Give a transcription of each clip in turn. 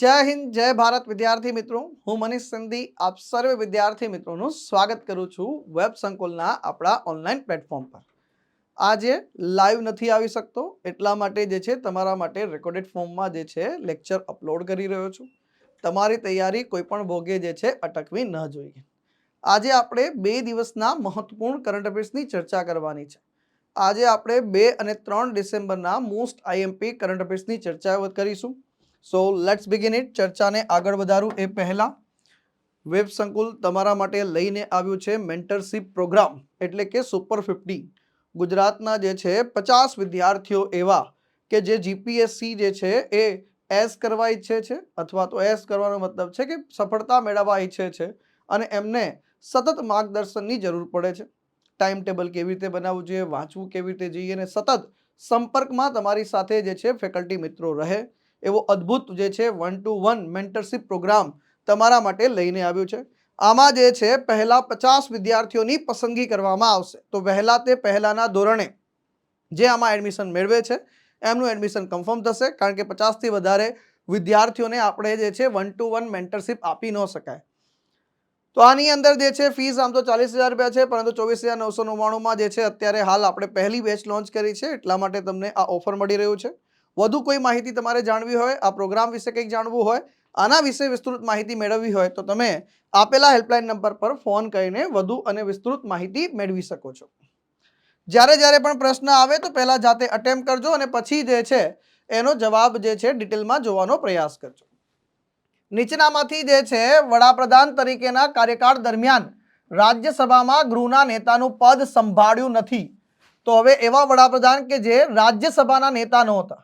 જય હિન્દ, જય ભારત વિદ્યાર્થી મિત્રો. હું મનીષ સંધી, આપ સર્વે વિદ્યાર્થી મિત્રોનું સ્વાગત કરું છું વેબ સંકુલના આપણા ઓનલાઈન પ્લેટફોર્મ પર. આજે લાઈવ નથી આવી શકતો, એટલા માટે જે છે તમારા માટે રેકોર્ડેડ ફોર્મમાં જે છે લેક્ચર અપલોડ કરી રહ્યો છું. તમારી તૈયારી કોઈ પણ ભોગે જે છે અટકવી ન જોઈએ. આજે આપણે બે દિવસના મહત્વપૂર્ણ કરંટ અફેર્સની ચર્ચા કરવાની છે. આજે આપણે બે અને ત્રણ ડિસેમ્બરના મોસ્ટ આઈએમપી કરંટ અફેર્સની ચર્ચા કરીશું. સો લેટ્સ બિગિન ઇટ ચર્ચાને આગળ વધારું એ પહેલાં. વેબ સંકુલ તમારા માટે લઈને આવ્યું છે મેન્ટરશીપ પ્રોગ્રામ એટલે કે સુપર ફિફ્ટી ગુજરાતના જે છે પચાસ વિદ્યાર્થીઓ એવા કે જે જીપીએસસી જે છે એ એસ કરવા ઈચ્છે છે અથવા તો એસ કરવાનો મતલબ છે કે સફળતા મેળવવા ઈચ્છે છે અને એમને સતત માર્ગદર્શનની જરૂર પડે છે. ટાઈમ ટેબલ કેવી રીતે બનાવવું જોઈએ, વાંચવું કેવી રીતે જોઈએ અને સતત સંપર્કમાં તમારી સાથે જે છે ફેકલ્ટી મિત્રો રહે. એવો અદ્ભુત જે છે one to one mentorship programme તમારા માટે લઈને આવ્યું છે. આમાં જે છે પહેલાં પચાસ વિદ્યાર્થીઓની પસંદગી કરવામાં આવશે. તો વહેલા તે પહેલાંના ધોરણે જે આમાં એડમિશન મેળવે છે, એમનું એડમિશન કન્ફર્મ થશે, કારણ કે પચાસથી વધારે વિદ્યાર્થીઓને આપણે જે છે વન ટુ વન મેન્ટરશિપ આપી ન શકાય. તો આની અંદર જે છે ફીસ આમ તો ચાલીસ હજાર રૂપિયા છે, પરંતુ ચોવીસ હજાર નવસો નવ્વાણુંમાં જે છે અત્યારે હાલ આપણે પહેલી બેચ લોન્ચ કરી છે, એટલા માટે તમને આ ઓફર મળી રહ્યું છે. વધુ કોઈ માહિતી તમારે જાણવી હોય, આ પ્રોગ્રામ વિશે કંઈક જાણવું હોય, આના વિશે વિસ્તૃત માહિતી મેળવવી હોય, તો તમે આપેલા હેલ્પલાઇન નંબર પર ફોન કરીને વધુ અને વિસ્તૃત માહિતી મેળવી શકો છો. જ્યારે જ્યારે પણ પ્રશ્ન આવે તો પહેલાં જાતે અટેમ્પ કરજો અને પછી જે છે, એનો જવાબ જે છે, ડિટેલમાં જોવાનો પ્રયાસ કરજો. નીચેનામાંથી જે છે, વડાપ્રધાન તરીકેના કાર્યકાળ દરમિયાન રાજ્યસભામાં ગૃહના નેતાનું પદ સંભાળ્યું નથી. તો હવે એવા વડાપ્રધાન કે જે રાજ્યસભાના નેતા નહોતા.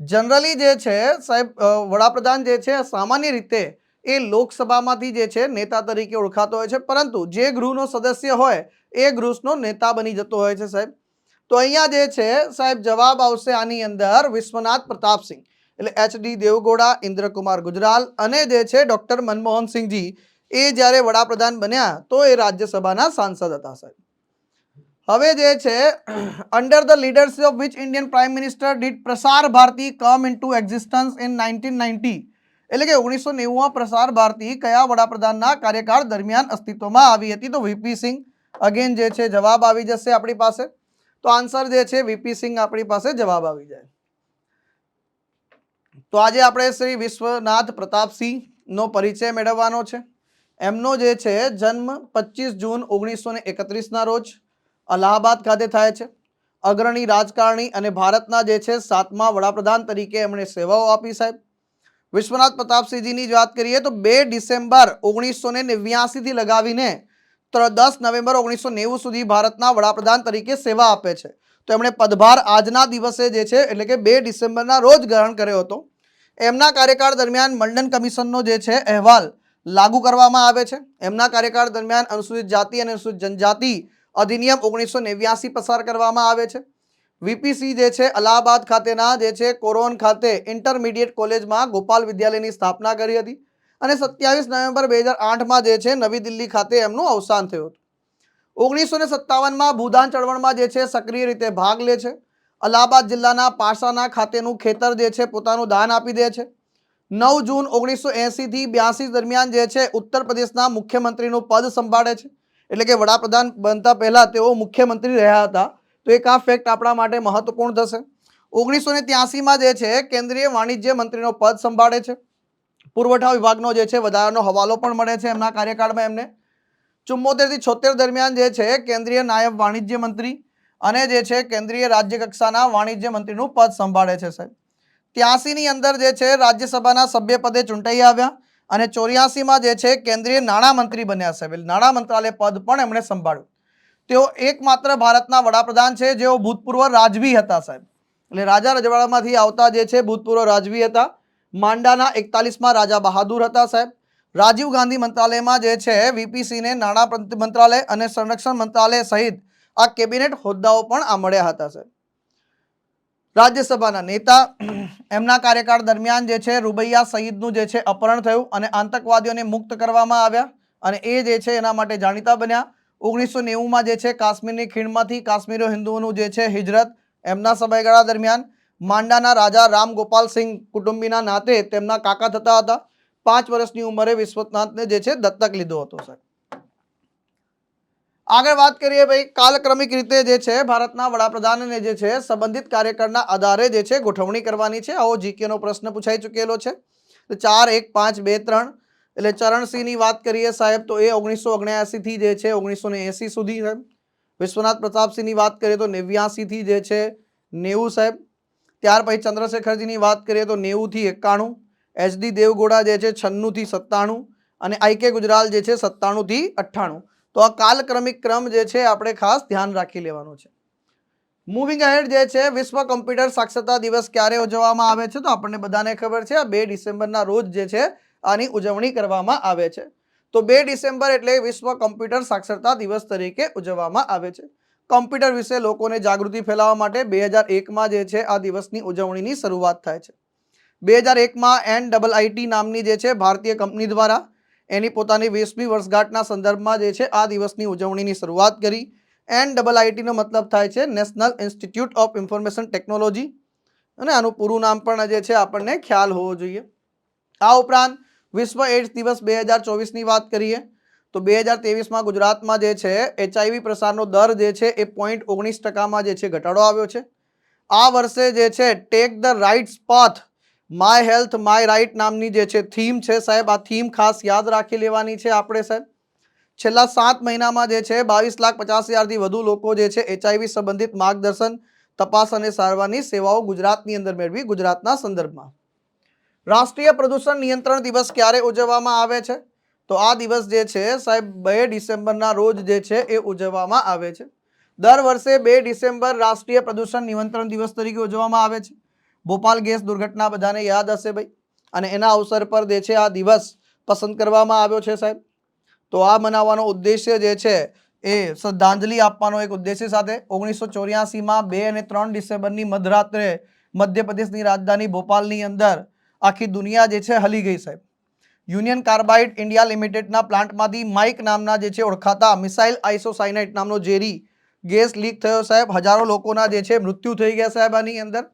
જનરલી જે છે, સાહેબ વડાપ્રધાન જે છે, સામાન્ય રીતે એ લોકસભામાંથી જે છે, નેતા તરીકે ઓળખાતો હોય છે. પરંતુ જે ગૃહનો સદસ્ય હોય, એ ગૃહનો નેતા બની જતો હોય છે, સાહેબ. તો અહીંયા જે છે, સાહેબ, જવાબ આવશે આની અંદર વિશ્વનાથ પ્રતાપસિંહ એટલે એચ ડી દેવગોડા, ઇન્દ્રકુમાર ગુજરાલ અને જે છે, ડૉક્ટર મનમોહનસિંહજી એ જ્યારે વડાપ્રધાન બન્યા તો એ રાજ્યસભાના સાંસદ હતા, સાહેબ. હવે જે છે under the leadership of which Indian prime minister did Prasar Bharati come into existence in nineteen ninety એટલે કે ઓગણીસો નેવુંમાં પ્રસાર ભારતી કયા વડાપ્રધાનના કાર્યકાળ દરમિયાન અસ્તિત્વમાં આવી હતી? તો વીપી સિંહ અગેન જે છે, જવાબ આવી જશે આપણી પાસે. તો આન્સર જે છે વીપી સિંહ આપણી પાસે જવાબ આવી જાય. તો આજે આપણે શ્રી વિશ્વનાથ પ્રતાપસિંહનો પરિચય મેળવવાનો છે. એમનો જે છે, જન્મ પચીસ જૂન ઓગણીસો ને એકત્રીસના રોજ અલ્હાબાદ ખાતે થાય છે. અગ્રણી રાજકારણી અને ભારતના જે છે સાતમા વડાપ્રધાન તરીકે એમણે સેવાઓ આપી સાહેબ. વિશ્વનાથ પ્રતાપસિંહજીની જ વાત કરીએ તો બે ડિસેમ્બર ઓગણીસો ને નેવ્યાસીથી લગાવીને દસ નવેમ્બર ઓગણીસો નેવું સુધી ભારતના વડાપ્રધાન તરીકે સેવા આપે છે. તો એમણે પદભાર આજના દિવસે જે છે એટલે કે બે ડિસેમ્બરના રોજ ગ્રહણ કર્યો હતો. એમના કાર્યકાળ દરમિયાન મંડન કમિશનનો જે છે અહેવાલ લાગુ કરવામાં આવે છે. એમના કાર્યકાળ દરમિયાન અનુસૂચિત જાતિ અને અનુસૂચિત જનજાતિ અધિનિયમ ઓગણીસો નેવ્યાસી પસાર કરવામાં આવે છે. વીપીસી જે છે, અલ્હાબાદ ખાતેના જે છે, કોરોન ખાતે ઇન્ટરમીડિયેટ કોલેજમાં ગોપાલ વિદ્યાલયની સ્થાપના કરી હતી અને સત્યાવીસ નવેમ્બર બે હજાર આઠમાં જે છે, નવી દિલ્હી ખાતે એમનું અવસાન થયું હતું. ઓગણીસો ને સત્તાવનમાં ભૂદાન ચળવળમાં જે છે, સક્રિય રીતે ભાગ લે છે. અલ્હાબાદ જિલ્લાના પાસાના ખાતેનું ખેતર જે છે, પોતાનું દાન આપી દે છે. નવ જૂન ઓગણીસો એંસીથી બ્યાસી દરમિયાન જે છે, ઉત્તર પ્રદેશના મુખ્યમંત્રીનું પદ સંભાળે છે. એટલે કે વડાપ્રધાન બનતા પહેલાં તેઓ મુખ્યમંત્રી રહ્યા હતા. તો એક આ ફેક્ટ આપણા માટે મહત્વપૂર્ણ થશે. ઓગણીસો ને ત્યાસીમાં જે છે, કેન્દ્રીય વાણિજ્ય મંત્રીનો પદ સંભાળે છે. પુરવઠા વિભાગનો જે છે, વધારાનો હવાલો પણ મળે છે એમના કાર્યકાળમાં એમને. ચુમ્મોતેરથી છોતેર દરમિયાન જે છે, કેન્દ્રીય નાયબ વાણિજ્ય મંત્રી અને જે છે, કેન્દ્રીય રાજ્ય કક્ષાના વાણિજ્ય મંત્રીનું પદ સંભાળે છે સાહેબ. ત્યાસીની અંદર જે છે, રાજ્યસભાના સભ્ય પદે ચૂંટાઈ આવ્યા. અને ચોર્યાસીમાં જે છે કેન્દ્રીય નાણાં મંત્રી બન્યા સાહેબ નાણાં મંત્રાલય પદ પણ એમણે સંભાળ્યું. તેઓ એકમાત્ર ભારતના વડાપ્રધાન છે, જેઓ ભૂતપૂર્વ રાજવી હતા સાહેબ. એટલે રાજા રજવાડામાંથી આવતા જે છે ભૂતપૂર્વ રાજવી હતા, માંડાના એકતાલીસમાં રાજા બહાદુર હતા સાહેબ. રાજીવ ગાંધી મંત્રાલયમાં જે છે વીપીસીને નાણાં મંત્રાલય અને સંરક્ષણ મંત્રાલય સહિત આ કેબિનેટ હોદ્દાઓ પણ આ મળ્યા હતા સાહેબ. રાજ્યસભાના નેતા એમના કાર્યકાળ દરમિયાન જે છે, રૂબૈયા સઈદનું જે છે, અપહરણ થયું અને આતંકવાદીઓને મુક્ત કરવામાં આવ્યા અને એ જે છે, એના માટે જાણીતા બન્યા. ઓગણીસો નેવુંમાં જે છે, કાશ્મીરની ખીણમાંથી કાશ્મીરો હિન્દુઓનું જે છે, હિજરત એમના સમયગાળા દરમિયાન માંડાના રાજા રામ ગોપાલસિંહ કુટુંબીના નાતે તેમના કાકા થતા હતા. પાંચ વર્ષની ઉંમરે વિશ્વનાથને જે છે, દત્તક લીધો હતો સાહેબ આગળ વાત કરીએ ભાઈ, કાલક્રમિક રીતે જે છે, ભારતના વડાપ્રધાનને જે છે, સંબંધિત કાર્યકરના આધારે જે છે, ગોઠવણી કરવાની છે. આવો જીકેનો પ્રશ્ન પૂછાઈ ચૂકેલો છે. ચાર, એક, પાંચ, બે, ત્રણ. એટલે ચરણસિંહની વાત કરીએ સાહેબ, તો એ ઓગણીસો ઓગણ્યાસીથી જે છે, ઓગણીસો એંસી સુધી સાહેબ વિશ્વનાથ પ્રતાપસિંહની વાત કરીએ તો નેવ્યાસીથી જે છે, નેવું સાહેબ. ત્યાર પછી ચંદ્રશેખરજીની વાત કરીએ તો નેવુંથી એકાણું. એચડી દેવગોડા જે છે, છન્નુંથી સત્તાણું. અને આઈકે ગુજરાલ જે છે, સત્તાણુંથી અઠ્ઠાણું. તો આ કાલક્રમિક ક્રમ જે છે, આપણે ખાસ ધ્યાન રાખી લેવાનો છે. મૂવિંગ અહેડ જે છે, વિશ્વ કમ્પ્યુટર સાક્ષરતા દિવસ ક્યારે ઉજવવામાં આવે છે, તો આપણને બધાને ખબર છે, આ બે ડિસેમ્બરના રોજ જે છે, આની ઉજવણી કરવામાં આવે છે. તો બે ડિસેમ્બર એટલે વિશ્વ કમ્પ્યુટર સાક્ષરતા દિવસ તરીકે ઉજવવામાં આવે છે. કમ્પ્યુટર વિશે લોકોને જાગૃતિ ફેલાવવા માટે બે હજાર એકમાં જે છે, આ દિવસની ઉજવણીની શરૂઆત થાય છે. બે હજાર એકમાં એન ડબલ આઈટી નામની જે છે, ભારતીય કંપની દ્વારા એની પોતાની વીસમી વર્ષગાંઠના સંદર્ભમાં જે છે, આ દિવસની ઉજવણીની શરૂઆત કરી. એન ડબલ આઈટીનો મતલબ થાય છે national institute of information technology અને આનું પૂરું નામ પણ જે છે, આપણને ખ્યાલ હોવો જોઈએ. આ ઉપરાંત વિશ્વ એડ્સ દિવસ બે હજાર ચોવીસની વાત કરીએ, તો બે હજાર ત્રેવીસમાં ગુજરાતમાં જે છે એચઆઈવી પ્રસારનો દર જે છે, એ પોઈન્ટ ઓગણીસ ટકામાં જે છે, ઘટાડો આવ્યો છે. આ વર્ષે જે છે take the rights path my health my right નામની જે છે થીમ છે સાહેબ, આ થીમ ખાસ યાદ રાખી લેવાની છે આપણે, સાહેબ. છેલ્લા સાત મહિનામાં જે છે બાવીસ લાખ પચાસ હજારથી વધુ લોકો જે છે એચઆઈવી સંબંધિત માર્ગદર્શન, તપાસ અને સારવારની સેવાઓ ગુજરાતની અંદર મેળવી ગુજરાતના સંદર્ભમાં. રાષ્ટ્રીય પ્રદૂષણ નિયંત્રણ દિવસ ક્યારે ઉજવવામાં આવે છે? તો આ દિવસ જે છે સાહેબ, બે ડિસેમ્બરના રોજ જે છે એ ઉજવવામાં આવે છે. દર વર્ષે બે ડિસેમ્બર રાષ્ટ્રીય પ્રદૂષણ નિયંત્રણ દિવસ તરીકે ઉજવવામાં આવે છે. ભોપાલ ગેસ દુર્ઘટના બધાને યાદ હશે ભાઈ. અને એના અવસર પર જે છે આ દિવસ પસંદ કરવામાં આવ્યો છે સાહેબ. તો આ મનાવવાનો ઉદ્દેશ્ય જે છે એ શ્રદ્ધાંજલિ આપવાનો એક ઉદ્દેશ્ય સાથે ઓગણીસો ચોર્યાસીમાં બે અને ત્રણ ડિસેમ્બરની મધરાત્રે મધ્યપ્રદેશની રાજધાની ભોપાલની અંદર આખી દુનિયા જે છે હલી ગઈ સાહેબ. યુનિયન કાર્બાઇડ ઇન્ડિયા લિમિટેડના પ્લાન્ટમાંથી માઇક નામના જે છે ઓળખાતા મિસાઇલ આઇસોસાઇનાઇટ નામનો ઝેરી ગેસ લીક થયો સાહેબ. હજારો લોકોના જે છે મૃત્યુ થઈ ગયા સાહેબ આની અંદર.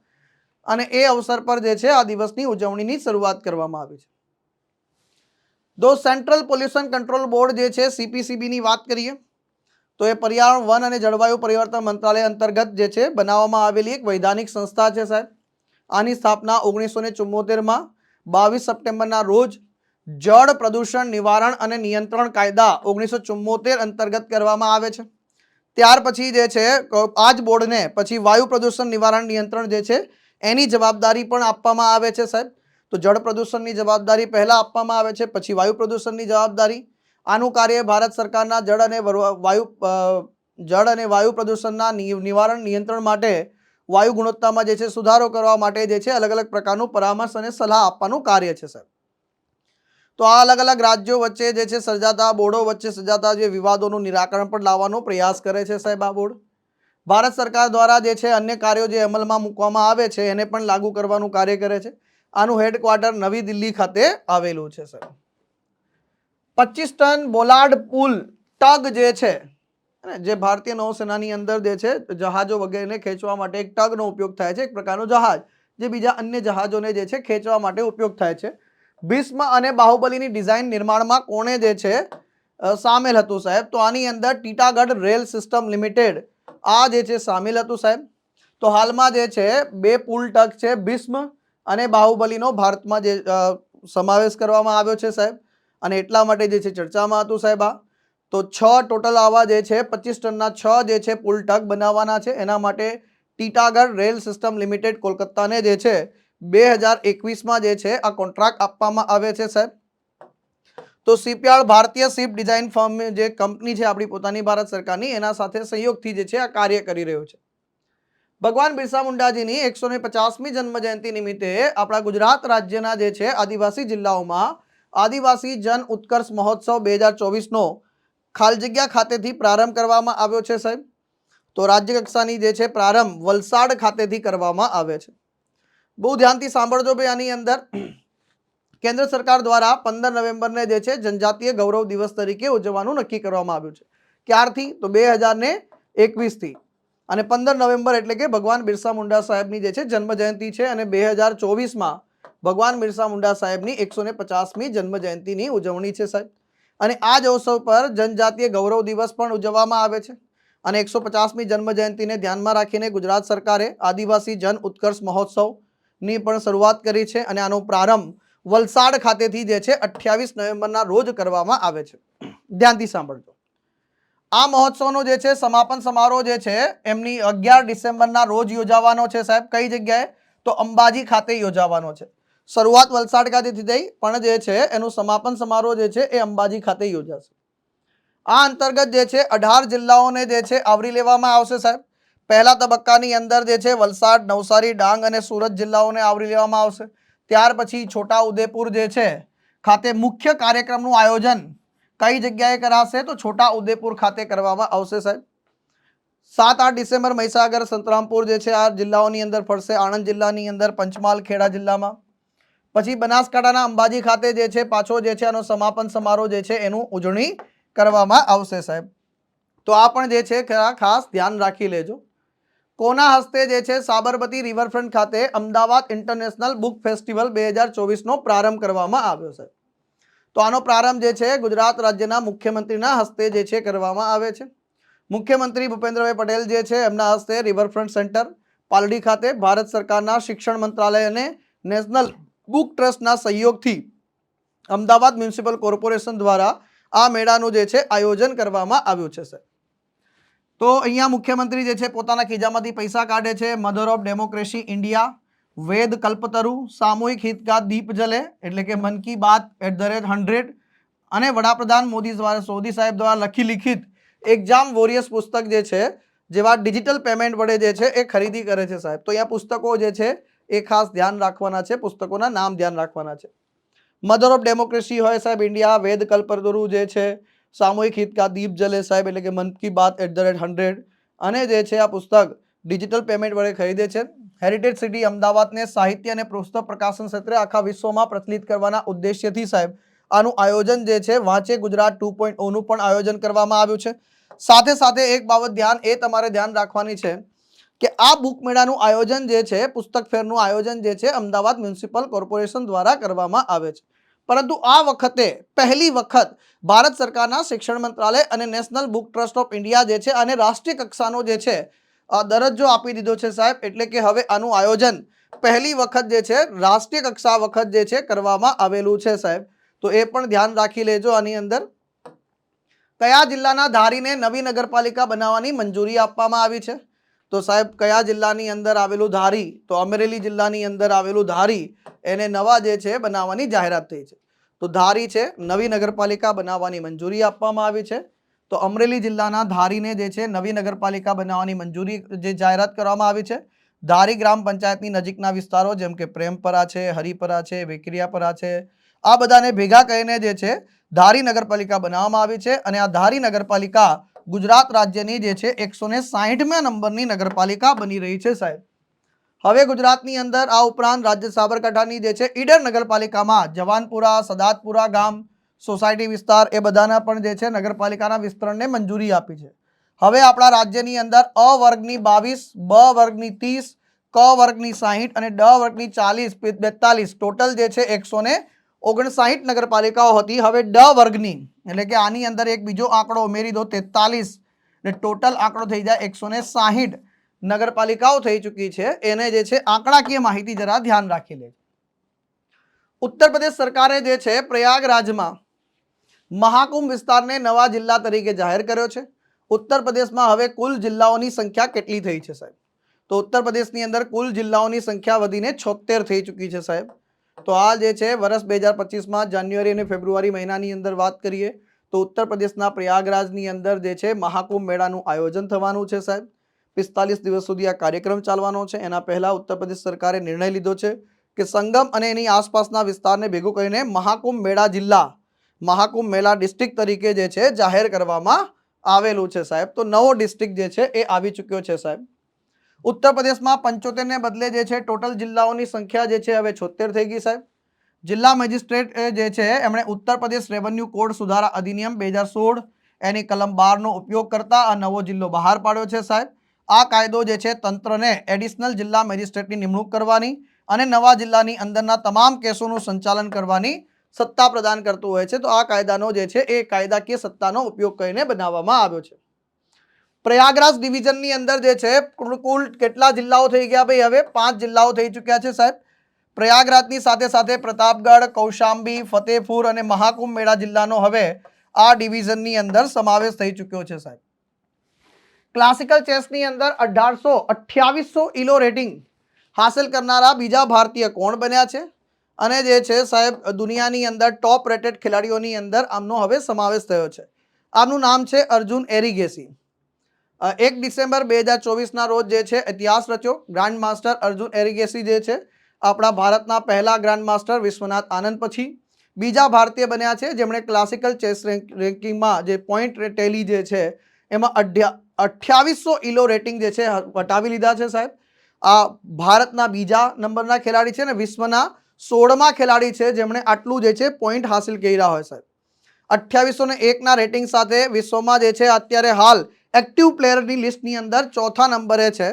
અને એ અવસર પર જે છે આ દિવસની ઉજવણીની શરૂઆત કરવામાં આવી છે. દો સેન્ટ્રલ પોલ્યુશન કંટ્રોલ બોર્ડ જે છે સીપીસીબીની વાત કરીએ, તો એ પર્યાવરણ, વન અને જળવાયુ પરિવર્તન મંત્રાલય અંતર્ગત જે છે બનાવવામાં આવેલી એક વૈધાનિક સંસ્થા છે સાહેબ. આની સ્થાપના ઓગણીસો ને ચુમ્મોતેરમાં બાવીસ સપ્ટેમ્બરના રોજ જળ પ્રદૂષણ નિવારણ અને નિયંત્રણ કાયદા ઓગણીસો ચુમ્મોતેર અંતર્ગત કરવામાં આવે છે. ત્યાર પછી જે છે, આ જ બોર્ડને પછી વાયુ પ્રદૂષણ નિવારણ નિયંત્રણ જે છે એની જવાબદારી પણ આપવામાં આવે છે, સાહેબ. તો જળ પ્રદૂષણની જવાબદારી પહેલાં આપવામાં આવે છે, પછી વાયુ પ્રદૂષણની જવાબદારી. આનું કાર્ય ભારત સરકારના જળ અને વાયુ જળ અને વાયુ પ્રદૂષણના નિવારણ નિયંત્રણ માટે વાયુ ગુણવત્તામાં જે છે સુધારો કરવા માટે જે છે અલગ અલગ પ્રકારનું પરામર્શ અને સલાહ આપવાનું કાર્ય છે, સાહેબ. તો આ અલગ અલગ રાજ્યો વચ્ચે જે છે સર્જાતા બોર્ડો વચ્ચે સર્જાતા જે વિવાદોનું નિરાકરણ પણ લાવવાનો પ્રયાસ કરે છે, સાહેબ, આ બોર્ડ. ભારત સરકાર દ્વારા જે છે અન્ય કાર્યો જે અમલમાં મૂકવામાં આવે છે, એને પણ લાગુ કરવાનું કાર્ય કરે છે. આનું હેડક્વાર્ટર નવી દિલ્હી ખાતે આવેલું છે સાહેબ પચીસ ટન બોલાર્ડ પુલ ટગ જે છે જે ભારતીય નૌસેનાની અંદર જે છે જહાજો વગેરેને ખેંચવા માટે એક ટગનો ઉપયોગ થાય છે, એક પ્રકારનો જહાજ, જે બીજા અન્ય જહાજોને જે છે ખેંચવા માટે ઉપયોગ થાય છે. ભીષ્મ અને બાહુબલીની ડિઝાઇન નિર્માણમાં કોણે જે છે સામેલ હતું, સાહેબ? તો આની અંદર ટીટાગઢ રેલ સિસ્ટમ લિમિટેડ આ જે છે સામેલ હતું સાહેબ. તો હાલમાં જે છે, બે પુલ ટક છે, ભીષ્મ અને બાહુબલીનો ભારતમાં જે સમાવેશ કરવામાં આવ્યો છે સાહેબ. અને એટલા માટે જે છે ચર્ચામાં હતું સાહેબ આ. તો છ ટોટલ આવા જે છે, પચીસ ટનના છ જે છે પુલ ટક બનાવવાના છે. એના માટે ટીટાગઢ રેલ સિસ્ટમ લિમિટેડ કોલકાતાને જે છે, બે હજાર એકવીસમાં જે છે આ કોન્ટ્રાક્ટ આપવામાં આવે છે સાહેબ. તો શિપયાર્ડ ભારતીય શિપ ડિઝાઇન ફર્મ જે કંપની છે આપણી પોતાની ભારત સરકારની, એના સાથે સહયોગથી જે છે આ કાર્ય કરી રહ્યો છે. ભગવાન બિરસા મુંડાજીની એકસો ને પચાસમી જન્મજયંતિ નિમિત્તે આપણા ગુજરાત રાજ્યના જે છે આદિવાસી જિલ્લાઓમાં આદિવાસી જન ઉત્કર્ષ મહોત્સવ બે હજાર ચોવીસનો ખાલ જગ્યા ખાતેથી પ્રારંભ કરવામાં આવ્યો છે સાહેબ. તો રાજ્ય કક્ષાની જે છે પ્રારંભ વલસાડ ખાતેથી કરવામાં આવે છે. બહુ ધ્યાનથી સાંભળજો ભાઈ આની અંદર. કેન્દ્ર સરકાર દ્વારા પંદર નવેમ્બરને જે છે જનજાતીય ગૌરવ દિવસ તરીકે ઉજવવાનું નક્કી કરવામાં આવ્યું છે. ક્યારથી? તો બે હજાર ને એકવીસથી. અને પંદર નવેમ્બર એટલે કે ભગવાન બિરસા મુંડા સાહેબની જે છે જન્મજયંતિ છે અને બે હજાર ચોવીસમાં ભગવાન બિરસા મુંડા સાહેબની એકસો ને પચાસમી જન્મ જયંતિની ઉજવણી છે સાહેબ. અને આ જ અવસર પર જનજાતીય ગૌરવ દિવસ પણ ઉજવવામાં આવે છે. અને એકસો પચાસમી જન્મજયંતિને ધ્યાનમાં રાખીને ગુજરાત સરકારે આદિવાસી જન ઉત્કર્ષ મહોત્સવની પણ શરૂઆત કરી છે અને આનો પ્રારંભ વલસાડ ખાતેથી જે છે, અઠ્યાવીસ નવેમ્બરના રોજ કરવામાં આવે છે. ધ્યાનથી સાંભળજો. આ મહોત્સવનો જે છે, સમાપન સમારોહ જે છે, એમની અગિયાર ડિસેમ્બરના રોજ યોજાવાનો છે સાહેબ. કઈ જગ્યાએ? તો અંબાજી ખાતે યોજાવાનો છે. શરૂઆત વલસાડ ખાતેથી થઈ, પણ જે છે, એનું સમાપન સમારોહ જે છે, એ અંબાજી ખાતે યોજાશે. આ અંતર્ગત જે છે, અઢાર જિલ્લાઓને જે છે, આવરી લેવામાં આવશે સાહેબ. પહેલા તબક્કાની અંદર જે છે, વલસાડ, નવસારી, ડાંગ અને સુરત જિલ્લાઓને આવરી લેવામાં આવશે. ત્યાર પછી છોટા ઉદેપુર જે છે, ખાતે મુખ્ય કાર્યક્રમનું આયોજન કઈ જગ્યાએ કરાશે તો છોટા ઉદેપુર ખાતે કરવામાં આવશે સાહેબ. સાત આઠ ડિસેમ્બર મહીસાગર સંતરામપુર જે છે, આ જિલ્લાઓની અંદર ફરશે. આણંદ જિલ્લાની અંદર પંચમહાલ ખેડા જિલ્લામાં. પછી બનાસકાંઠાના અંબાજી ખાતે જે છે, પાછો જે છે, આનો સમાપન સમારોહ જે છે, એનું ઉજવણી કરવામાં આવશે સાહેબ. તો આ પણ જે છે ખાસ ધ્યાન રાખી લેજો. કોના હસ્તે જે છે સાબરમતી રિવરફ્રન્ટ ખાતે અમદાવાદ ઇન્ટરનેશનલ બુક ફેસ્ટિવલ બે હજાર ચોવીસનો પ્રારંભ કરવામાં આવ્યો છે? તો આનો પ્રારંભ જે છે ગુજરાત રાજ્યના મુખ્યમંત્રીના હસ્તે જે છે કરવામાં આવે છે. મુખ્યમંત્રી ભૂપેન્દ્રભાઈ પટેલ જે છે એમના હસ્તે રિવરફ્રન્ટ સેન્ટર પાલડી ખાતે ભારત સરકારના શિક્ષણ મંત્રાલય અને નેશનલ બુક ટ્રસ્ટના સહયોગથી અમદાવાદ મ્યુનિસિપલ કોર્પોરેશન દ્વારા આ મેળાનું જે છે આયોજન કરવામાં આવ્યું છે, સર. તો અહીંયા મુખ્યમંત્રી જે છે પોતાના ખીજામાંથી પૈસા કાઢે છે. મધર ઓફ ડેમોક્રેસી ઇન્ડિયા વેદ કલ્પતરુ, સામૂહિક હિતગાત દીપ જલે, એટલે કે Mann ki Baat at the rate hundred અને વડાપ્રધાન મોદી દ્વારા મોદી સાહેબ દ્વારા લખી લિખિત એક્ઝામ વોરિયર્સ પુસ્તક જે છે, જેવા ડિજિટલ પેમેન્ટ વડે જે છે એ ખરીદી કરે છે સાહેબ. તો અહીંયા પુસ્તકો જે છે એ ખાસ ધ્યાન રાખવાના છે, પુસ્તકોના નામ ધ્યાન રાખવાના છે. મધર ઓફ ડેમોક્રેસી હોય સાહેબ ઇન્ડિયા વેદ કલ્પતરુ જે છે સામૂહિક હિત કા દીપ જલે સાહેબ એટલે કે Mann ki Baat at the rate hundred. અને જે છે આ પુસ્તક ડિજિટલ પેમેન્ટ વડે ખરીદે છે. હેરિટેજ સિટી અમદાવાદને સાહિત્ય અને પુસ્તક પ્રકાશન ક્ષેત્રે આખા વિશ્વમાં પ્રચલિત કરવાના ઉદ્દેશ્યથી સાહેબ, આનું આયોજન જે છે વાંચે ગુજરાત ટુ પોઈન્ટ ઓનું પણ આયોજન કરવામાં આવ્યું છે. સાથે સાથે એક બાબત ધ્યાન, એ તમારે ધ્યાન રાખવાની છે કે આ બુક મેળાનું આયોજન જે છે, પુસ્તક ફેરનું આયોજન જે છે અમદાવાદ મ્યુનિસિપલ કોર્પોરેશન દ્વારા કરવામાં આવે છે. પરંતુ આ વખતે પહેલી વખત ભારત સરકારના શિક્ષણ મંત્રાલય અને national book trust of India જે છે અને રાષ્ટ્રીય કક્ષાનો જે છે દરજ્જો આપી દીધો છે સાહેબ. એટલે કે હવે આનું આયોજન પહેલી વખત જે છે, રાષ્ટ્રીય કક્ષા વખત જે છે કરવામાં આવેલું છે સાહેબ. તો એ પણ ધ્યાન રાખી લેજો આની અંદર. કયા જિલ્લાના ધારીને નવી નગરપાલિકા બનાવવાની મંજૂરી આપવામાં આવી છે? તો સાહેબ, કયા જિલ્લાની અંદર આવેલું ધારી? તો અમરેલી જિલ્લાની અંદર આવેલું ધારી, એને નવા જે છે, બનાવવાની જાહેરાત થઈ છે. તો ધારી છે, નવી નગરપાલિકા બનાવવાની મંજૂરી આપવામાં આવી છે. તો અમરેલી જિલ્લાના ધારીને જે છે, નવી નગરપાલિકા બનાવવાની મંજૂરી જે જાહેરાત કરવામાં આવી છે. ધારી ગ્રામ પંચાયતની નજીકના વિસ્તારો, જેમ કે પ્રેમપરા છે, હરિપરા છે, વેકરિયાપરા છે, આ બધાને ભેગા કરીને જે છે, ધારી નગરપાલિકા બનાવવામાં આવી છે અને આ ધારી નગરપાલિકા ગુજરાત રાજ્યની જે છે એકસો ને સાહીઠમાં નંબરની નગરપાલિકા બની રહી છે સાહેબ. હવે ગુજરાતની અંદર આ ઉપરાંત રાજ્ય સાબરકાંઠાની જે છે ઈડર નગરપાલિકામાં જવાનપુરા, સદાતપુરા ગામ, સોસાયટી વિસ્તાર એ બધાના પણ જે છે નગરપાલિકાના વિસ્તરણને મંજૂરી આપી છે. હવે આપણા રાજ્યની અંદર અ વર્ગની બાવીસ, બ વર્ગની ત્રીસ, ક વર્ગની સાહીઠ અને ડ વર્ગની ચાલીસ, બેતાલીસ ટોટલ જે છે એકસો ઓગણસાઠ નગરપાલિકાઓ હતી. હવે ડ વર્ગની, એટલે કે આની અંદર એક બીજો આંકડો ઉમેરી દો, તેતાલીસ. ને ટોટલ આંકડો થઈ જાય એકસો ને સાહીઠ નગરપાલિકાઓ થઈ ચૂકી છે. એને જે છે આંકડાકીય માહિતી જરા ધ્યાન રાખી લેજો. ઉત્તર પ્રદેશ સરકારે જે છે પ્રયાગરાજમાં મહાકુંભ વિસ્તારને નવા જિલ્લા તરીકે જાહેર કર્યો છે. ઉત્તર પ્રદેશમાં હવે કુલ જિલ્લાઓની સંખ્યા કેટલી થઈ છે સાહેબ? તો ઉત્તર પ્રદેશની અંદર કુલ જિલ્લાઓની સંખ્યા વધીને છોતેર થઈ ચૂકી છે સાહેબ. તો આ જે છે વર્ષ બે હજાર પચીસમાં જાન્યુઆરી અને ફેબ્રુઆરી મહિનાની અંદર વાત કરીએ, તો ઉત્તર પ્રદેશના પ્રયાગરાજની અંદર જે છે, મહાકુંભ મેળાનું આયોજન થવાનું છે સાહેબ. પિસ્તાલીસ દિવસ સુધી આ કાર્યક્રમ ચાલવાનો છે. એના પહેલાં ઉત્તર પ્રદેશ સરકારે નિર્ણય લીધો છે કે સંગમ અને એની આસપાસના વિસ્તારને ભેગું કરીને મહાકુંભ મેળા જિલ્લા, મહાકુંભ મેળા ડિસ્ટ્રિક્ટ તરીકે જે છે, જાહેર કરવામાં આવેલું છે સાહેબ. તો નવો ડિસ્ટ્રિક્ટ જે છે, એ આવી ચૂક્યો છે સાહેબ. ઉત્તર પ્રદેશમાં પંચોતેરને બદલે જે છે ટોટલ જિલ્લાઓની સંખ્યા જે છે હવે છોતેર થઈ ગઈ સાહેબ. જિલ્લા મેજિસ્ટ્રેટ જે છે એમણે ઉત્તર પ્રદેશ રેવન્યુ કોડ સુધારા અધિનિયમ બે હજાર સોળ એની કલમ બારનો ઉપયોગ કરતા આ નવો જિલ્લો બહાર પાડ્યો છે સાહેબ. આ કાયદો જે છે તંત્રને એડિશનલ જિલ્લા મેજિસ્ટ્રેટની નિમણૂક કરવાની અને નવા જિલ્લાની અંદરના તમામ કેસોનું સંચાલન કરવાની સત્તા પ્રદાન કરતું હોય છે. તો આ કાયદાનો જે છે એ કાયદાકીય સત્તાનો ઉપયોગ કરીને બનાવવામાં આવ્યો છે. પ્રયાગરાજ ડિવિઝનની અંદર જે છે, કુલ કેટલા જિલ્લાઓ થઈ ગયા ભાઈ? હવે પાંચ જિલ્લાઓ થઈ ચૂક્યા છે સાહેબ. પ્રયાગરાજની સાથે સાથે પ્રતાપગઢ, કૌશાંબી ફતેપુર અને મહાકુંભ મેળા જિલ્લાનો હવે આ ડિવિઝનની અંદર સમાવેશ થઈ ચૂક્યો છે સાહેબ. ક્લાસિકલ ચેસની અંદર અઢારસો અઠ્યાવીસો ઇલો રેટિંગ હાંસલ કરનારા બીજા ભારતીય કોણ બન્યા છે? અને જે છે સાહેબ, દુનિયાની અંદર ટોપ રેટેડ ખેલાડીઓની અંદર આમનો હવે સમાવેશ થયો છે. આમનું નામ છે અર્જુન એરિગેસી. એક ડિસેમ્બર બે હજાર ચોવીસના રોજ જે છે, ઇતિહાસ રચ્યો. ગ્રાન્ડ માસ્ટર અર્જુન એરિગેસી જે છે, આપણા ભારતના પહેલા ગ્રાન્ડ માસ્ટર વિશ્વનાથ આનંદ પછી બીજા ભારતીય બન્યા છે, જેમણે ક્લાસિકલ ચેસ રેન્કિંગમાં જે પોઈન્ટ ટેલી જે છે, એમાં અઢ્યા, અઠ્યાવીસો ઇલો રેટિંગ જે છે વટાવી લીધા છે સાહેબ. આ ભારતના બીજા નંબરના ખેલાડી છે ને વિશ્વના સોળમા ખેલાડી છે, જેમણે આટલું જે છે પોઈન્ટ હાસિલ કર્યા હોય સાહેબ. અઠ્યાવીસો ને એકના રેટિંગ સાથે વિશ્વમાં જે છે, અત્યારે હાલ એક્ટિવ પ્લેયરની લિસ્ટની અંદર ચોથા નંબરે છે.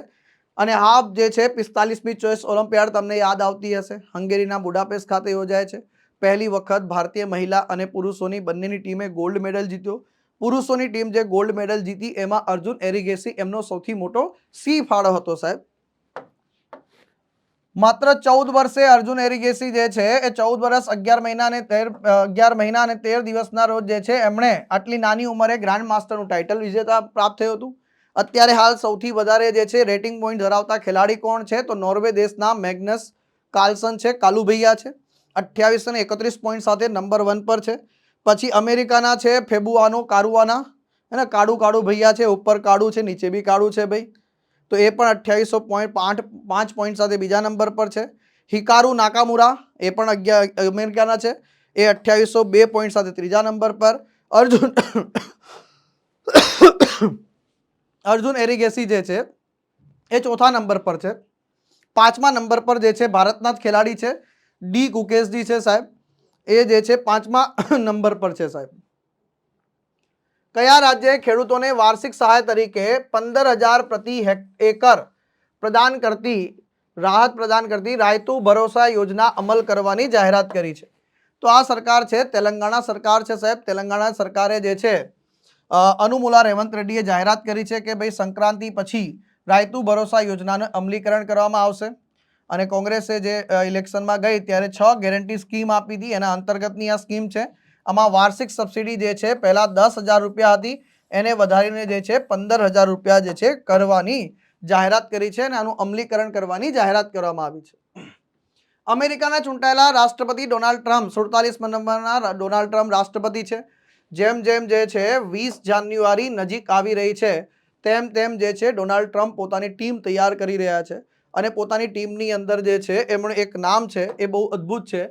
અને હાફ જે છે, પિસ્તાલીસમી ચોઈસ ઓલિમ્પિયાડ તમને યાદ આવતી હશે. હંગેરીના બુડાપેસ્ટ ખાતે યોજાય છે. પહેલી વખત ભારતીય મહિલા અને પુરુષોની બંનેની ટીમે ગોલ્ડ મેડલ જીત્યો. પુરુષોની ટીમ જે ગોલ્ડ મેડલ જીતી, એમાં અર્જુન એરિગેસી એમનો સૌથી મોટો સી ફાળો હતો સાહેબ. માત્ર ચૌદ વર્ષે અર્જુન એરિગેસી જે છે, એ ચૌદ વર્ષ અગિયાર મહિના અને તેર અગિયાર મહિના અને તેર દિવસના રોજ જે છે, એમણે આટલી નાની ઉંમરે ગ્રાન્ડ માસ્ટરનું ટાઇટલ વિજેતા પ્રાપ્ત થયું હતું. અત્યારે હાલ સૌથી વધારે જે છે રેટિંગ પોઈન્ટ ધરાવતા ખેલાડી કોણ છે, તો નોર્વે દેશના મેગ્નસ કાર્લસન છે, કાલુભૈયા છે. અઠ્યાવીસ અને એકત્રીસ પોઈન્ટ સાથે નંબર વન પર છે. પછી અમેરિકાના છે, ફેબુઆનો કારુઆના કાળું કાળુ કાળુ ભૈયા છે, ઉપર કાળું છે, નીચે બી કાળું છે ભાઈ. તો એ પણ અઠ્યાવીસો પોઈન્ટ પાંચ પાંચ પોઈન્ટ સાથે બીજા નંબર પર છે. હિકારુ નાકામુરા એ પણ અગિયાર અમેરિકાના છે. એ અઠ્યાવીસો બે પોઈન્ટ સાથે ત્રીજા નંબર પર. અર્જુન અર્જુન એરિગેસી જે છે, એ ચોથા નંબર પર છે. પાંચમા નંબર પર જે છે, ભારતના જ ખેલાડી છે. ડી કુકેશજી છે સાહેબ. એ જે છે, પાંચમા નંબર પર છે સાહેબ. કયા રાજ્યે ખેડૂતોને વાર્ષિક સહાય તરીકે પંદર હજાર પ્રતિ એકર પ્રદાન કરતી, રાહત પ્રદાન કરતી રાયતુ ભરોસા યોજના અમલ કરવાની જાહેરાત કરી છે? તો આ સરકાર છે, તેલંગાણા સરકાર છે સાહેબ. તેલંગાણા સરકારે જે છે અનુમુલા રેવંત રેડ્ડીએ જાહેરાત કરી છે કે ભાઈ સંક્રાંતિ પછી રાયતુ ભરોસા યોજનાનું અમલીકરણ કરવામાં આવશે. અને કોંગ્રેસે જે ઇલેક્શનમાં ગઈ ત્યારે છ ગેરંટી સ્કીમ આપી હતી. એના અંતર્ગતની આ સ્કીમ છે. આમાં વાર્ષિક સબસિડી જે છે, પહેલાં દસ હજાર રૂપિયા હતી, એને વધારીને જે છે, પંદર હજાર રૂપિયા જે છે, કરવાની જાહેરાત કરી છે અને આનું અમલીકરણ કરવાની જાહેરાત કરવામાં આવી છે. અમેરિકાના ચૂંટાયેલા રાષ્ટ્રપતિ ડોનાલ્ડ ટ્રમ્પ, સુડતાલીસ નંબરના ડોનાલ્ડ ટ્રમ્પ રાષ્ટ્રપતિ છે. જેમ જેમ જે છે, વીસ જાન્યુઆરી નજીક આવી રહી છે, તેમ તેમ જે છે, ડોનાલ્ડ ટ્રમ્પ પોતાની ટીમ તૈયાર કરી રહ્યા છે. અને પોતાની ટીમની અંદર જે છે એમણે એક નામ છે, એ બહુ અદ્ભુત છે.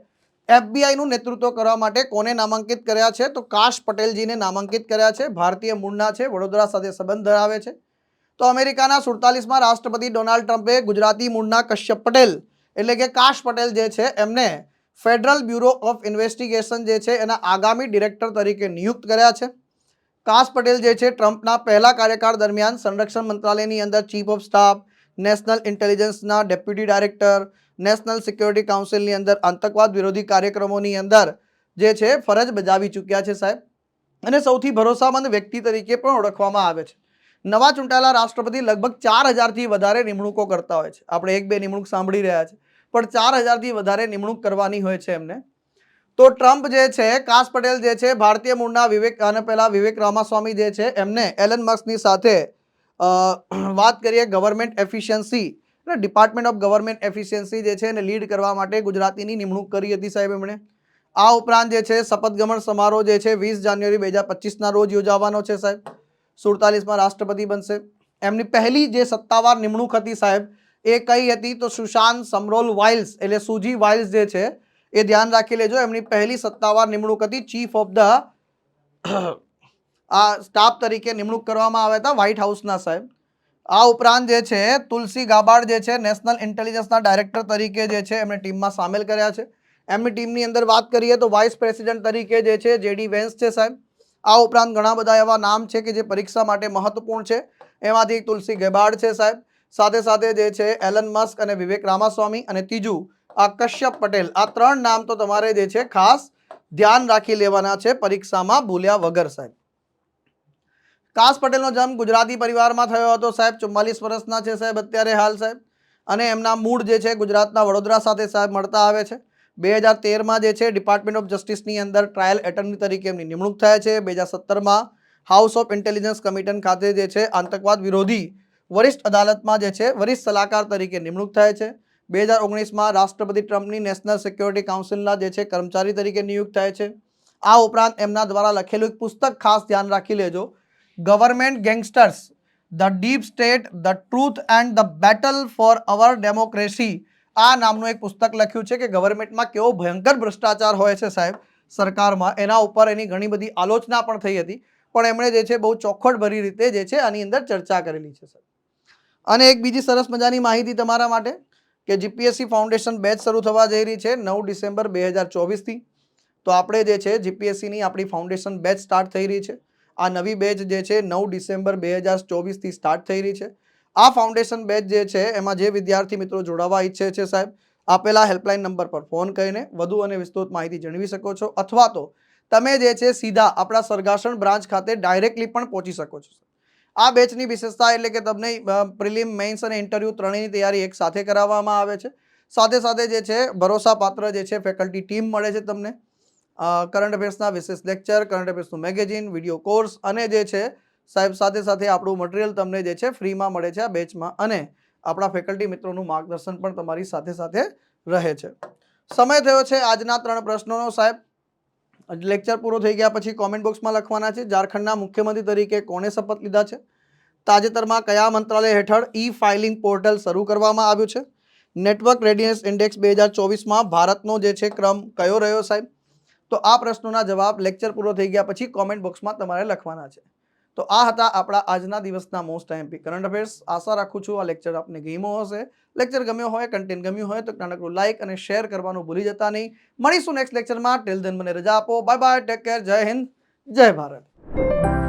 એફબીઆઈનું નેતૃત્વ કરવા માટે કોને નામાંકિત કર્યા છે? તો કાશ પટેલજીને નામાંકિત કર્યા છે. ભારતીય મૂળના છે. વડોદરા સાથે સંબંધ ધરાવે છે. તો અમેરિકાના સુડતાલીસમાં રાષ્ટ્રપતિ ડોનાલ્ડ ટ્રમ્પે ગુજરાતી મૂળના કશ્યપ પટેલ એટલે કે કાશ પટેલ જે છે, એમને ફેડરલ બ્યુરો ઓફ ઇન્વેસ્ટિગેશન જે છે, એના આગામી ડિરેક્ટર તરીકે નિયુક્ત કર્યા છે. કાશ પટેલ જે છે, ટ્રમ્પના પહેલા કાર્યકાળ દરમિયાન સંરક્ષણ મંત્રાલયની અંદર ચીફ ઓફ સ્ટાફ, નેશનલ ઇન્ટેલિજન્સના ડેપ્યુટી ડાયરેક્ટર નેશનલ સિક્યોરિટી કાઉન્સિલની અંદર આતંકવાદ વિરોધી કાર્યક્રમોની અંદર જે છે, ફરજ બજાવી ચૂક્યા છે સાહેબ. અને સૌથી ભરોસામંદ વ્યક્તિ તરીકે પણ ઓળખવામાં આવે છે. નવા ચૂંટાયેલા રાષ્ટ્રપતિ લગભગ ચાર હજારથી વધારે નિમણૂકો કરતા હોય છે. આપણે એક બે નિમણૂક સાંભળી રહ્યા છે. પણ ચાર હજારથી વધારે નિમણૂક કરવાની હોય છે એમને. તો ટ્રમ્પ જે છે, કાશ પટેલ જે છે, ભારતીય મૂળના વિવેક અને પહેલાં વિવેક રામાસ્વામી જે છે, એમને એલન મસ્કની સાથે વાત કરીએ, ગવર્મેન્ટ એફિશિયન્સી એટલે ડિપાર્ટમેન્ટ ઓફ ગવર્મેન્ટ એફિશિયન્સી જે છે એને લીડ કરવા માટે ગુજરાતીની નિમણૂક કરી હતી સાહેબ એમણે. આ ઉપરાંત જે છે શપથગ્રહણ સમારોહ જે છે વીસ જાન્યુઆરી બે હજાર પચીસના રોજ યોજાવાનો છે સાહેબ. સુડતાલીસમાં રાષ્ટ્રપતિ બનશે. એમની પહેલી જે સત્તાવાર નિમણૂક હતી સાહેબ, એ કઈ હતી તો સુશાંત સમરોલ વાઇલ્સ, એટલે સુજી વાઇલ્સ જે છે, એ ધ્યાન રાખી લેજો, એમની પહેલી સત્તાવાર નિમણૂક હતી ચીફ ઓફ ધ, આ સ્ટાફ તરીકે નિમણૂક કરવામાં આવ્યા હતા વ્હાઇટ હાઉસના સાહેબ. આ ઉપરાંત જે છે, તુલસી ગાબાડ જે છે નેશનલ ઇન્ટેલિજન્સના ડાયરેક્ટર તરીકે જે છે એમને ટીમમાં સામેલ કર્યા છે. એમની ટીમની અંદર વાત કરીએ તો વાઇસ પ્રેસિડેન્ટ તરીકે જે છે જેડી વેન્સ છે સાહેબ. આ ઉપરાંત ઘણા બધા એવા નામ છે કે જે પરીક્ષા માટે મહત્વપૂર્ણ છે. એમાંથી તુલસી ગેબાડ છે સાહેબ. સાથે સાથે જે છે એલન મસ્ક અને વિવેક રામાસ્વામી અને ત્રીજું આ કશ્યપ પટેલ. આ ત્રણ નામ તો તમારે જે છે, ખાસ ધ્યાન રાખી લેવાના છે પરીક્ષામાં ભૂલ્યા વગર સાહેબ. કાસ પટેલનો જન્મ ગુજરાતી પરિવારમાં થયો હતો, સાહેબ. ચુમ્માલીસ વર્ષના છે સાહેબ અત્યારે હાલ, સાહેબ. અને એમના મૂળ જે છે, ગુજરાતના વડોદરા સાથે સાહેબ મળતા આવે છે. બે હજાર તેરમાં જે છે ડિપાર્ટમેન્ટ ઓફ જસ્ટિસની અંદર ટ્રાયલ એટર્ની તરીકે એમની નિમણૂક થાય છે. બે હજાર સત્તરમાં હાઉસ ઓફ ઇન્ટેલિજન્સ કમિટન ખાતે જે છે, આતંકવાદ વિરોધી વરિષ્ઠ અદાલતમાં જે છે, વરિષ્ઠ સલાહકાર તરીકે નિમણૂક થાય છે. બે હજાર ઓગણીસમાં રાષ્ટ્રપતિ ટ્રમ્પની નેશનલ સિક્યોરિટી કાઉન્સિલના જે છે, કર્મચારી તરીકે નિયુક્ત થાય છે. આ ઉપરાંત એમના દ્વારા લખેલું એક પુસ્તક ખાસ ધ્યાન રાખી લેજો. Government gangsters the deep state the truth and the battle for our democracy આ નામનું એક પુસ્તક લખ્યું છે કે ગવર્મેન્ટમાં કેવો ભયંકર ભ્રષ્ટાચાર હોય છે સાહેબ સરકારમાં. એના ઉપર એની ઘણી બધી આલોચના પણ થઈ હતી. પણ એમણે જે છે બહુ ચોખવટભરી રીતે જે છે આની અંદર ચર્ચા કરેલી છે સાહેબ. અને એક બીજી સરસ મજાની માહિતી તમારા માટે કે જીપીએસસી ફાઉન્ડેશન બેચ શરૂ થવા જઈ રહી છે નવ ડિસેમ્બર બે હજાર ચોવીસથી. તો આપણે જે છે જીપીએસસીની આપણી ફાઉન્ડેશન બેચ સ્ટાર્ટ થઈ રહી છે. આ નવી બેચ જે છે નવ ડિસેમ્બર બે હજાર ચોવીસથી સ્ટાર્ટ થઈ રહી છે. આ ફાઉન્ડેશન બેચ જે છે એમાં જે વિદ્યાર્થી મિત્રો જોડાવા ઈચ્છે છે સાહેબ, આપેલા હેલ્પલાઇન નંબર પર ફોન કરીને વધુ અને વિસ્તૃત માહિતી જણાવી શકો છો અથવા તો તમે જે છે સીધા આપણા સરગાસણ બ્રાન્ચ ખાતે ડાયરેક્ટલી પણ પહોંચી શકો છો. આ બેચની વિશેષતા એટલે કે તમને પ્રિલિમ મેઇન્સ અને ઇન્ટરવ્યૂ ત્રણેયની તૈયારી એક સાથે કરાવવામાં આવે છે. સાથે સાથે જે છે ભરોસાપાત્ર જે છે ફેકલ્ટી ટીમ મળે છે તમને. કરંટ અફેર્સના વિશેષ લેક્ચર કરંટ અફેર્સનું મેગેઝિન વીડિયો કોર્સ અને જે છે, સાહેબ, સાથે સાથે આપણું મટીરિયલ તમને જે છે ફ્રીમાં મળે છે આ બેચમાં અને આપણા ફેકલ્ટી મિત્રોનું માર્ગદર્શન પણ તમારી સાથે સાથે રહે છે. સમય થયો છે આજના ત્રણ પ્રશ્નોનો, સાહેબ. લેક્ચર પૂરો થઈ ગયા પછી કોમેન્ટ બોક્સમાં લખવાના છે, ઝારખંડના મુખ્યમંત્રી તરીકે કોણે શપથ લીધા છે? તાજેતરમાં કયા મંત્રાલય હેઠળ ઈ ફાઇલિંગ પોર્ટલ શરૂ કરવામાં આવ્યું છે? નેટવર્ક રેડિયન્સ ઇન્ડેક્સ બે હજાર ચોવીસમાં ભારતનો જે છે ક્રમ કયો રહ્યો, સાહેબ? તો આ પ્રશ્નોના જવાબ લેક્ચર પૂરો થઈ ગયા પછી કોમેન્ટ બોક્સમાં તમારે લખવાના છે. તો આ હતા આપણા આજના દિવસના મોસ્ટ એમપી કરંટ અફેર્સ આશા રાખું છું આ લેક્ચર આપને ગમ્યો હશે. લેક્ચર ગમ્યો હોય કન્ટેન્ટ ગમ્યું હોય, તો નાનકડું લાઇક અને શેર કરવાનું ભૂલી જતા નહીં. મળીશું નેક્સ્ટ લેક્ચરમાં ટેલ ધન મને રજા આપો. બાય બાય ટેક કેર જય હિન્દ. જય ભારત.